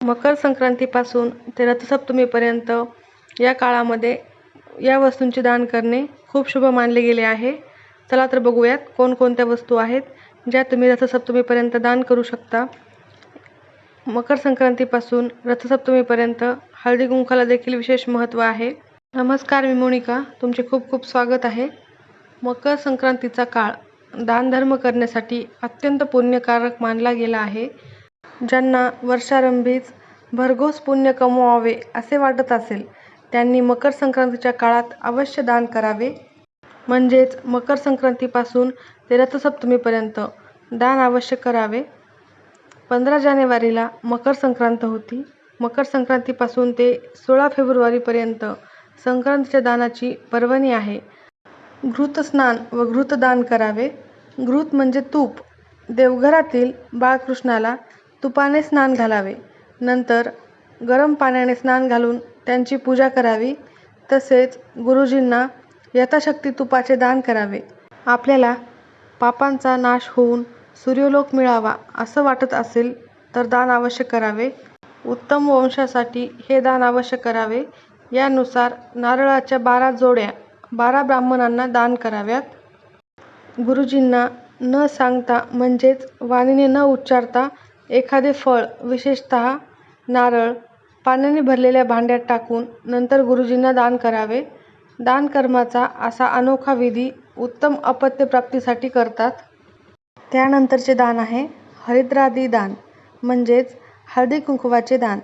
मकर संक्रांतीपासून ते रथसप्तमीपर्यंत या काळामध्ये या वस्तूंचे दान करणे खूप शुभ मानले गेले आहे. चला तर बघूयात कोणकोणत्या वस्तू आहेत ज्या तुम्ही रथसप्तमीपर्यंत दान करू शकता. मकर संक्रांतीपासून रथसप्तमीपर्यंत हळदी कुंकाला देखील विशेष महत्त्व आहे. नमस्कार मी मोनिका तुमचे खूप खूप स्वागत आहे. मकर संक्रांतीचा काळ दानधर्म करण्यासाठी अत्यंत पुण्यकारक मानला गेला आहे. ज्यांना वर्षारंभीच भरघोस पुण्य कमवावे असे वाटत असेल त्यांनी मकर संक्रांतीच्या काळात अवश्य दान करावे. म्हणजेच मकर संक्रांतीपासून ते रथसप्तमीपर्यंत दान अवश्य करावे. पंधरा जानेवारीला मकर संक्रांत होती. मकर संक्रांतीपासून ते सोळा फेब्रुवारीपर्यंत संक्रांतीच्या दानाची पर्वणी आहे. घृतस्नान व घृतदान करावे. घृत म्हणजे तूप. देवघरातील बाळकृष्णाला तुपाने स्नान घालावे. नंतर गरम पाण्याने स्नान घालून त्यांची पूजा करावी. तसेच गुरुजींना यथाशक्ती तुपाचे दान करावे. आपल्याला पापांचा नाश होऊन सूर्यलोक मिळावा असं वाटत असेल तर दान अवश्य करावे. उत्तम वंशासाठी हे दान अवश्य करावे. यानुसार नारळाच्या बारा जोड्या बारा ब्राह्मणांना दान कराव्यात. गुरुजींना न सांगता म्हणजेच वाणीने न उच्चारता एखादे फळ विशेषतः नारळ पाण्याने भरलेल्या भांड्यात टाकून नंतर गुरुजींना दान करावे. दानकर्माचा असा अनोखा विधी उत्तम अपत्यप्राप्तीसाठी करतात. त्यानंतरचे दान आहे हरिद्रादी दान म्हणजेच हळदी कुंकवाचे दान.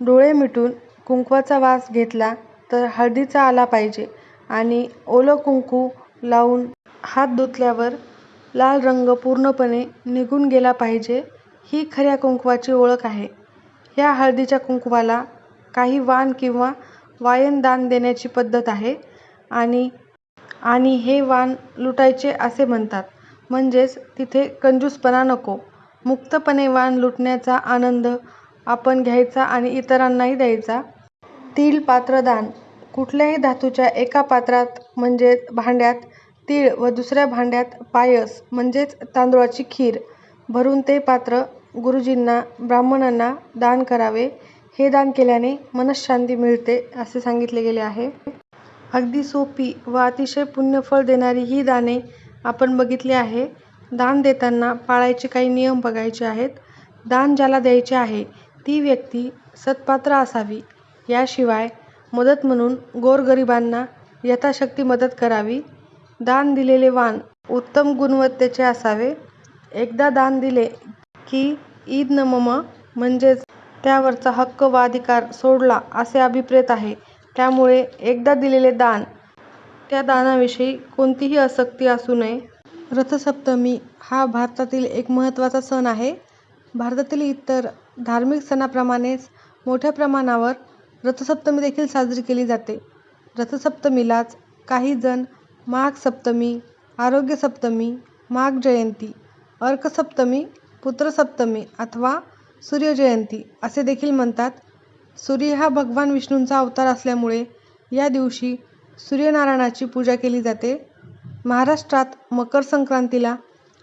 डोळे मिटून कुंकवाचा वास घेतला तर हळदीचा आला पाहिजे आणि ओलं कुंकू लावून हात धुतल्यावर लाल रंग पूर्णपणे निघून गेला पाहिजे. ही खऱ्या कुंकवाची ओळख आहे. या हळदीच्या कुंकवाला काही वाण किंवा वायन दान देण्याची पद्धत आहे आणि आणि हे वाण लुटायचे असे म्हणतात. म्हणजेच तिथे कंजूसपणा नको. मुक्तपणे वाण लुटण्याचा आनंद आपण घ्यायचा आणि इतरांनाही द्यायचा. तीळ पात्रदान. कुठल्याही धातूच्या एका पात्रात म्हणजे भांड्यात तीळ व दुसऱ्या भांड्यात पायस म्हणजेच तांदूळाची खीर भरून ते पात्र गुरुजींना ब्राह्मणांना दान करावे. हे दान केल्याने मनःशांती मिळते असे सांगितले गेले आहे. अगदी सोपी व अतिशय पुण्यफळ देणारी ही दाने आपण बघितली आहे. दान देताना पाळायचे काही नियम बघायचे आहेत. दान ज्याला द्यायचे आहे ती व्यक्ती सत्पात्र असावी. याशिवाय मदत म्हणून गोरगरिबांना यथाशक्ती मदत करावी. दान दिलेले वाण उत्तम गुणवत्तेचे असावे. एकदा दान दिले की ईद नमम म्हणजेच त्यावरचा हक्क व अधिकार सोडला असे अभिप्रेत आहे. त्यामुळे एकदा दिलेले दान त्या दानाविषयी कोणतीही आसक्ती असू नये. रथसप्तमी हा भारतातील एक महत्त्वाचा सण आहे. भारतातील इतर धार्मिक सणाप्रमाणेच मोठ्या प्रमाणावर रथसप्तमी देखील साजरी केली जाते. रथसप्तमीलाच काही जण माघ सप्तमी आरोग्य सप्तमी माघ जयंती अर्कसप्तमी पुत्रसप्तमी अथवा सूर्यजयंती असे देखील म्हणतात. सूर्य हा भगवान विष्णूंचा अवतार असल्यामुळे या दिवशी सूर्यनारायणाची पूजा केली जाते. महाराष्ट्रात मकर संक्रांतीला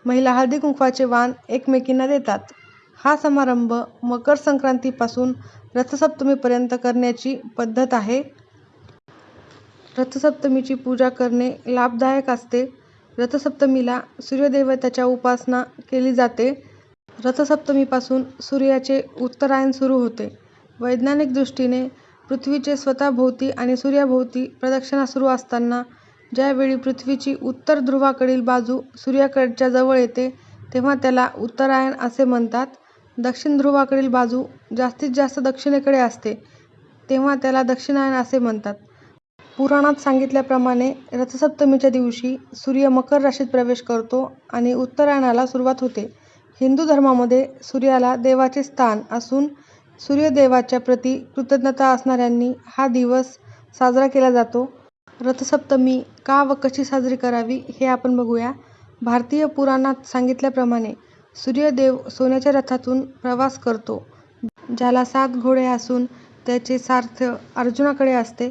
महिला हळदी कुंकवाचे वाण एकमेकींना देतात. हा समारंभ मकर संक्रांतीपासून रथसप्तमीपर्यंत करण्याची पद्धत आहे. रथसप्तमीची पूजा करणे लाभदायक असते. रथसप्तमीला सूर्यदेवताच्या उपासना केली जाते. रथसप्तमीपासून सूर्याचे उत्तरायण सुरू होते. वैज्ञानिक दृष्टीने पृथ्वीचे स्वतःभोवती आणि सूर्याभोवती प्रदक्षिणा सुरू असताना ज्यावेळी पृथ्वीची उत्तर ध्रुवाकडील बाजू सूर्याकडच्या जवळ येते तेव्हा त्याला उत्तरायण असे म्हणतात. दक्षिण ध्रुवाकडील बाजू जास्तीत जास्त दक्षिणेकडे असते तेव्हा त्याला दक्षिणायन असे म्हणतात. पुराणात सांगितल्याप्रमाणे रथसप्तमीच्या दिवशी सूर्य मकर राशीत प्रवेश करतो आणि उत्तरायणाला सुरुवात होते. हिंदू धर्मामध्ये सूर्याला देवाचे स्थान असून सूर्यदेवाच्या प्रती कृतज्ञता असणाऱ्यांनी हा दिवस साजरा केला जातो. रथसप्तमी का व कशी साजरी करावी हे आपण बघूया. भारतीय पुराणात सांगितल्याप्रमाणे सूर्यदेव सोन्याच्या रथातून प्रवास करतो ज्याला सात घोडे असून त्याचे सारथ्य अर्जुनाकडे असते.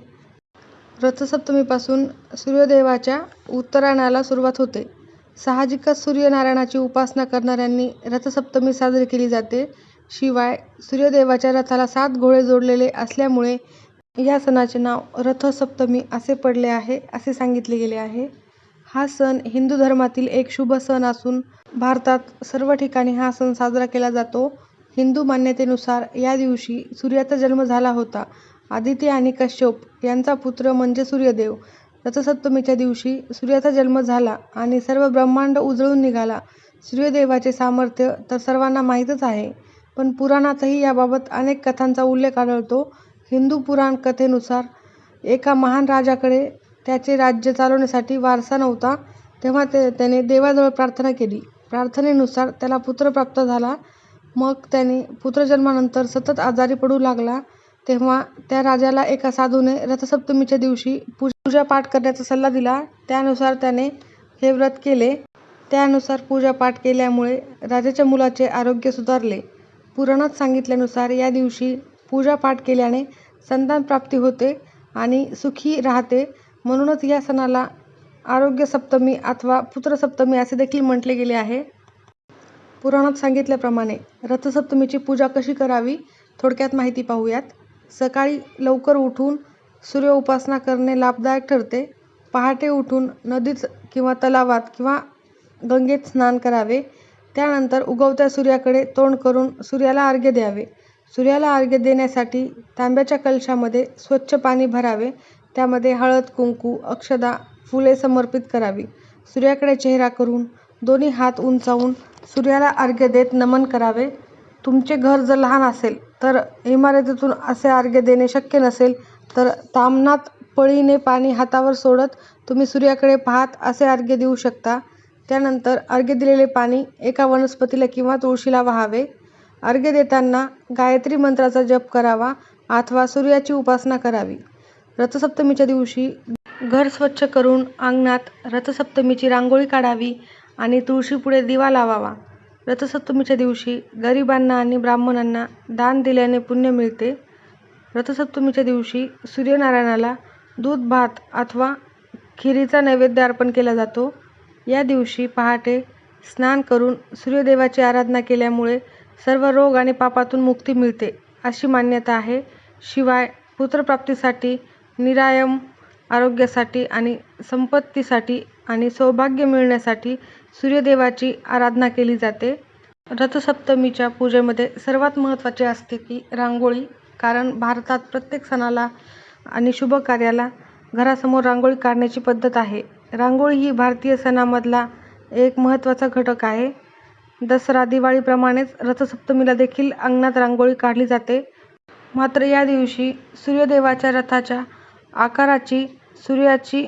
रथसप्तमीपासून सूर्यदेवाच्या उत्तरायणाला सुरुवात होते. साहजिकच सूर्यनारायणाची उपासना करणाऱ्यांनी रथसप्तमी साजरी केली जाते. शिवाय सूर्यदेवाच्या रथाला सात घोडे जोडलेले असल्यामुळे या सणाचे नाव रथसप्तमी असे पडले आहे असे सांगितले गेले आहे. हा सण हिंदू धर्मातील एक शुभ सण असून भारतात सर्व ठिकाणी हा सण साजरा केला जातो. हिंदू मान्यतेनुसार या दिवशी सूर्याचा जन्म झाला होता. आदिती आणि कश्यप यांचा पुत्र म्हणजे सूर्यदेव. रथसप्तमीच्या दिवशी सूर्याचा जन्म झाला आणि सर्व ब्रह्मांड उजळून निघाला. सूर्यदेवाचे सामर्थ्य तर सर्वांना माहीतच आहे पण पुराणातही याबाबत अनेक कथांचा उल्लेख आढळतो. हिंदू पुराण कथेनुसार एका महान राजाकडे त्याचे राज्य चालवण्यासाठी वारसा नव्हता तेव्हा ते त्याने देवाजवळ प्रार्थना केली. प्रार्थनेनुसार त्याला पुत्र प्राप्त झाला. मग त्याने पुत्रजन्मानंतर सतत आजारी पडू लागला. तेव्हा त्या राजाला एका साधूने रथसप्तमीच्या दिवशी पूजापाठ करण्याचा सल्ला दिला. त्यानुसार त्याने हे व्रत केले. त्यानुसार पूजापाठ केल्यामुळे राजाच्या मुलाचे आरोग्य सुधारले. पुराणात सांगितल्यानुसार या दिवशी पूजापाठ केल्याने संतानप्राप्ती होते आणि सुखी राहते. म्हणूनच या सणाला आरोग्यसप्तमी अथवा पुत्रसप्तमी असे देखील म्हटले गेले आहे. पुराणात सांगितल्याप्रमाणे रथसप्तमीची पूजा कशी करावी थोडक्यात माहिती पाहूयात. सकाळी लवकर उठून सूर्य उपासना करणे लाभदायक ठरते. पहाटे उठून नदीत किंवा तलावात किंवा गंगेत स्नान करावे. त्यानंतर उगवत्या सूर्याकडे तोंड करून सूर्याला अर्घ्य द्यावे. सूर्याला अर्घ्य देण्यासाठी तांब्याच्या कलशामध्ये स्वच्छ पाणी भरावे. त्यामध्ये हळद कुंकू अक्षदा फुले समर्पित करावी. सूर्याकडे चेहरा करून दोन्ही हात उंचावून सूर्याला अर्घ्य देत नमन करावे. तुमचे घर जर लहान असेल तर इमारतीतून असे अर्घ्य देणे शक्य नसेल तर ताम्हणात पळीने पाणी हातावर सोडत तुम्ही सूर्याकडे पाहत असे अर्घ्य देऊ शकता. त्यानंतर अर्घ्य दिलेले पाणी एका वनस्पतीला किंवा तुळशीला वाहावे. अर्घ्य देताना गायत्री मंत्राचा जप करावा अथवा सूर्याची उपासना करावी. रथसप्तमीच्या दिवशी घर स्वच्छ करून अंगणात रथसप्तमीची रांगोळी काढावी आणि तुळशीपुढे दिवा लावावा. रथसप्तमीच्या दिवशी गरिबांना आणि ब्राह्मणांना दान दिल्याने पुण्य मिळते. रथसप्तमीच्या दिवशी सूर्यनारायणाला दूध भात अथवा खिरीचा नैवेद्य अर्पण केला जातो. या दिवशी पहाटे स्नान करून सूर्यदेवाची आराधना केल्यामुळे सर्व रोग आणि पापातून मुक्ती मिळते अशी मान्यता आहे. शिवाय पुत्रप्राप्तीसाठी निरायम आरोग्यासाठी आणि संपत्तीसाठी आणि सौभाग्य मिळण्यासाठी सूर्यदेवाची आराधना केली जाते. रथसप्तमीच्या पूजेमध्ये सर्वात महत्त्वाचे असते की रांगोळी कारण भारतात प्रत्येक सणाला आणि शुभ कार्याला घरासमोर रांगोळी काढण्याची पद्धत आहे. रांगोळी ही भारतीय सणामधला एक महत्त्वाचा घटक आहे. दसरा दिवाळीप्रमाणेच रथसप्तमीला देखील अंगणात रांगोळी काढली जाते. मात्र या दिवशी सूर्यदेवाच्या रथाच्या आकाराची सूर्याची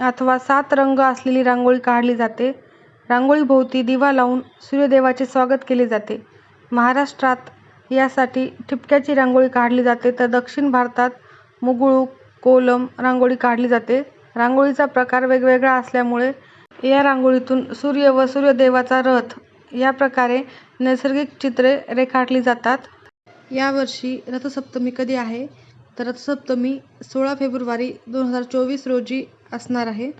अथवा सात रंग असलेली रांगोळी काढली जाते. रांगोळीभोवती दिवा लावून सूर्यदेवाचे स्वागत केले जाते. महाराष्ट्रात यासाठी ठिपक्याची रांगोळी काढली जाते तर दक्षिण भारतात मुगळूक कोलम रांगोळी काढली जाते. रांगोळीचा प्रकार वेगवेगळा असल्यामुळे या रांगोळीतून सूर्य व सूर्यदेवाचा रथ या प्रकारे नैसर्गिक चित्रे रेखाटली जातात. यावर्षी रथसप्तमी कधी आहे? तर रथसप्तमी सोळा फेब्रुवारी दोन हजार चोवीस रोजी असणार आहे.